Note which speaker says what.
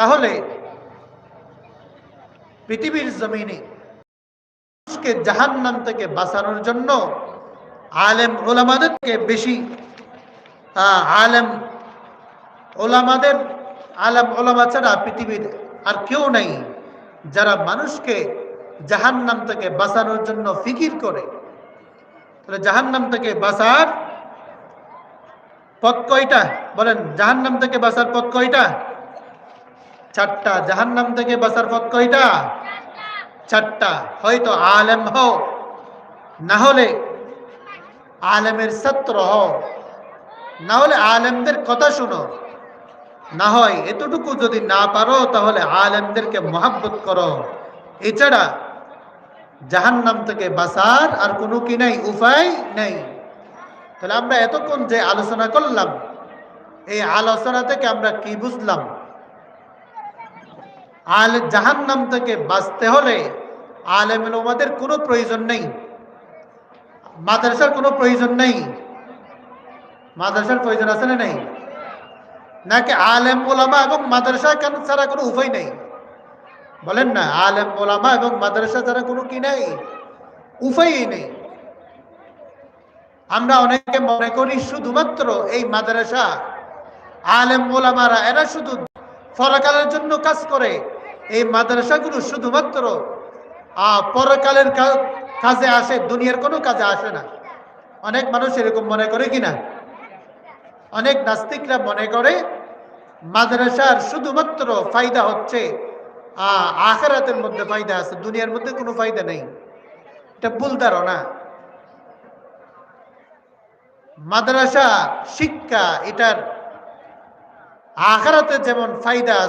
Speaker 1: তাহলে পৃথিবীর জমিনে মানুষকে জাহান্নাম থেকে বাঁচানোর জন্য আলেম ওলামাদেরকে বেশি আলেম ওলামাদের, আলেম ওলামা ছাড়া পৃথিবীর আর কেউ নেই যারা মানুষকে জাহান্নাম থেকে বাঁচানোর জন্য ফিকির করে। তাহলে জাহান্নাম থেকে বাঁচার পথ কয়টা? বলেন, জাহান্নাম থেকে বাঁচার পথ কয়টা? চারটা, জাহান্নাম থেকে বাঁচার পথ কয়টা? চারটা। হয়তো আলেম হও, না হলে আলেমের ছাত্র হও। না হলে আলেমদের কথা শুনো। না হয় এতটুকু যদি না পারো, তাহলে আলেমদেরকে মহাব্বত করো। এছাড়া জাহান্নাম থেকে বাঁচার আর কোনো কি নাই, উপায় নেই। তাহলে আমরা এতক্ষণ যে আলোচনা করলাম, এই আলোচনা থেকে আমরা কি বুঝলাম? আল জাহান্নাম থেকে বাঁচতে হলে আলেম ওলামাদের কোনো প্রয়োজন নেই। মাদ্রাসার কোনো প্রয়োজন নেই। মাদ্রাসার প্রয়োজন আছে না নেই? নাকি আলেম ওলামা এবং মাদ্রাসা কেন ছাড়া কোনো উপায় নেই? বলেন না, আলেম ওলামা এবং মাদ্রাসা ছাড়া কোনো কি নেই? উপায়ই নেই। আমরা অনেকে মনে করি শুধুমাত্র এই মাদ্রাসা আলেম ওলামারা এরা শুধু পরকালের জন্য কাজ করে এই মাদ্রাসাগুলো শুধুমাত্র পরকালের কাজে আসে, দুনিয়ার কোনো কাজে আসে না। অনেক মানুষ এরকম মনে করে কিনা অনেক নাস্তিকরা মনে করে মাদ্রাসার শুধুমাত্র ফায়দা হচ্ছে আখেরাতের মধ্যে ফায়দা আছে, দুনিয়ার মধ্যে কোনো ফায়দা নেই। এটা ভুল ধারণা। মাদ্রাসা, শিক্ষা, এটার আখেরাতে যেমন ফায়দা আছে